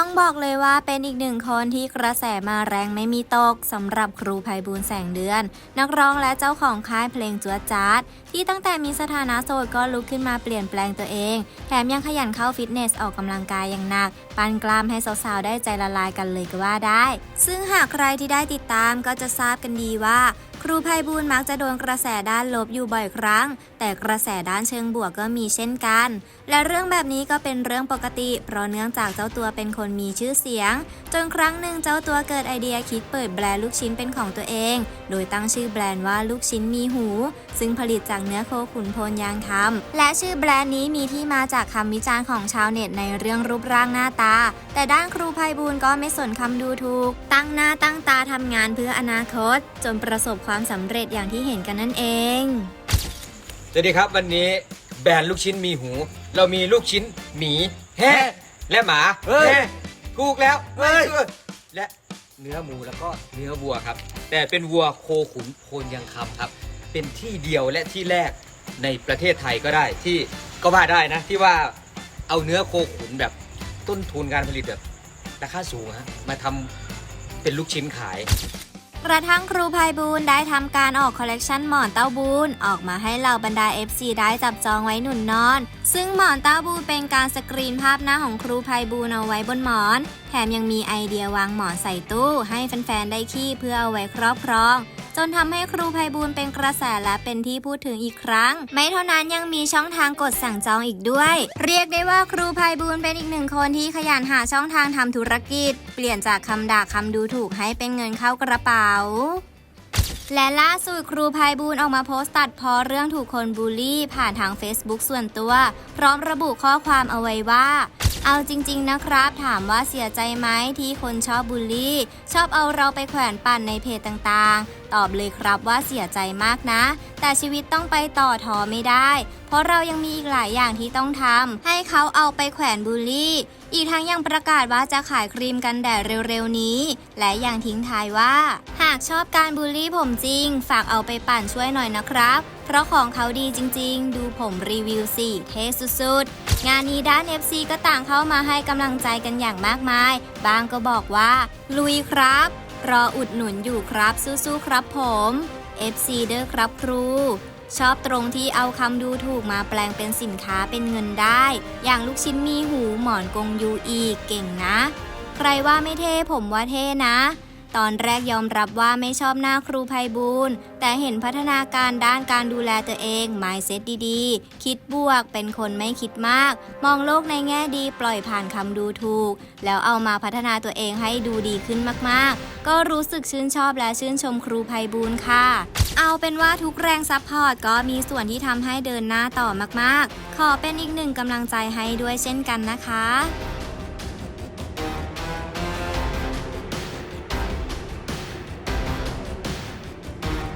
ต้องบอกเลยว่าเป็นอีกหนึ่งคนที่กระแสมาแรงไม่มีตกสำหรับครูภัยบูลแสงเดือน นักร้องและเจ้าของค่ายเพลงจัวจาร์ดที่ตั้งแต่มีสถานะโสดก็ลุกขึ้นมาเปลี่ยนแปลงตัวเอง แถมยังขยันเข้าฟิตเนสออกกำลังกายอย่างหนักปั้นกล้ามให้สาวๆ ได้ใจละลายกันเลยก็ว่าได้ ซึ่งหากใครที่ได้ติดตามก็จะทราบกันดีว่าครูภัยบูลย์มักจะโดนกระแสด้านลบอยู่บ่อยครั้ง แต่กระแสด้านเชิงบวกก็มีเช่นกัน และเรื่องแบบนี้ก็เป็นเรื่องปกติ เพราะเนื่องจากเจ้าตัวเป็นคนมีชื่อเสียง จนครั้งหนึ่งเจ้าตัวเกิดไอเดียคิดเปิดแบรนด์ลูกชิ้นเป็นของตัวเอง โดยตั้งชื่อแบรนด์ว่าลูกชิ้นมีหู ซึ่งผลิตจากเนื้อโคขุนโพนยางคำและชื่อแบรนด์นี้มีที่มาจากคำวิจารณ์ของชาวเน็ตในเรื่องรูปร่างหน้าตา แต่ด้านครูภัยบูลย์ก็ไม่สนคำดูถูก ตั้งหน้าตั้งตาทำงานเพื่ออนาคต จนประสบความสำเร็จอย่างที่เห็นกันนั่นเอง สวัสดีครับวันนี้แบรนด์ลูกชิ้นมีหู เรามีลูกชิ้นหมีแฮะและหมาเฮ้ย แฮะถูกแล้วเฮ้ยไม่ถูกและเนื้อหมูแล้วก็เนื้อวัวครับ แต่เป็นวัวโคขุนโพนยังคำครับ เป็นที่เดียวและที่แรกในประเทศไทยก็ได้ที่ก็ว่าได้นะที่ว่าเอาเนื้อโคขุนแบบต้นทุนการผลิตแบบราคาสูงฮะมาทำเป็นลูกชิ้นขาย กระทั่งครูภัยบูลได้ทำการออกคอลเลกชันหมอนเต้าบูนออกมาให้เหล่าบรรดา FC ได้จับจองไว้หนุนนอน ซึ่งหมอนเต้าบูนเป็นการสกรีนภาพหน้าของครูภัยบูลเอาไว้บนหมอน แถมยังมีไอเดียวางหมอนใส่ตู้ ให้แฟนๆได้ขี้เพื่อเอาไว้ครอบครอง จนทำให้ครูภัยบูลเป็นกระแสและเป็นที่พูดถึงอีกครั้ง ไม่เท่านั้นยังมีช่องทางกดสั่งจองอีกด้วย เรียกได้ว่าครูภัยบูลเป็นอีกหนึ่งคนที่ขยันหาช่องทางทำธุรกิจ เปลี่ยนจากคำด่าคำดูถูกให้เป็นเงินเข้ากระเป๋าและล่าสุดครูภัยบูลออกมาโพสต์ตัดพอเรื่องถูกคนบูลลี่ ผ่านทาง Facebook ส่วนตัว พร้อมระบุข้อความเอาไว้ว่า เอาจริง ๆ นะครับ ถามว่าเสียใจไหมที่คนชอบบูลลี่ ชอบเอาเราไปแขวนปั่นในเพจต่างๆ ตอบเลยครับว่าเสียใจมากนะ แต่ชีวิตต้องไปต่อทอไม่ได้ เพราะเรายังมีอีกหลายอย่างที่ต้องทำให้เขาเอาไปแขวนบูลลี่ อีกทั้งยังประกาศว่าจะขายครีมกันแดดเร็วๆนี้ และยังทิ้งท้ายว่า หากชอบการบูลลี่ผมจริง ฝากเอาไปปั่นช่วยหน่อยนะครับ เพราะของเขาดีจริง ๆ ดูผมรีวิวสิเท่สุดๆงานนี้ด้าน FC ก็ต่างเขาามาให้กำลังใจกันอย่างมากมาย บางก็บอกว่า ลุยครับ รออุดหนุนอยู่ครับสู้ๆครับผม FC เด้อครับครู ชอบตรงที่เอาคำดูถูกมาแปลงเป็นสินค้าเป็นเงินได้ อย่างลูกชิ้นมีหูหมอนกงยูอีกเก่งนะ ใครว่าไม่เท่ผมว่าเท่นะ ตอนแรกยอมรับว่าไม่ชอบหน้าครูภัยบูลแต่เห็นพัฒนาการด้านการดูแลตัวเอง mindset ดีๆ คิดบวกเป็นคนไม่คิดมาก มองโลกในแง่ดีปล่อยผ่านคำดูถูก แล้วเอามาพัฒนาตัวเองให้ดูดีขึ้นมากๆ ก็รู้สึกชื่นชอบและชื่นชมครูภัยบูลค่ะ เอาเป็นว่าทุกแรงซัพพอร์ตก็มีส่วนที่ทำให้เดินหน้าต่อมากๆ ขอเป็นอีกหนึ่งกำลังใจให้ด้วยเช่นกันนะคะ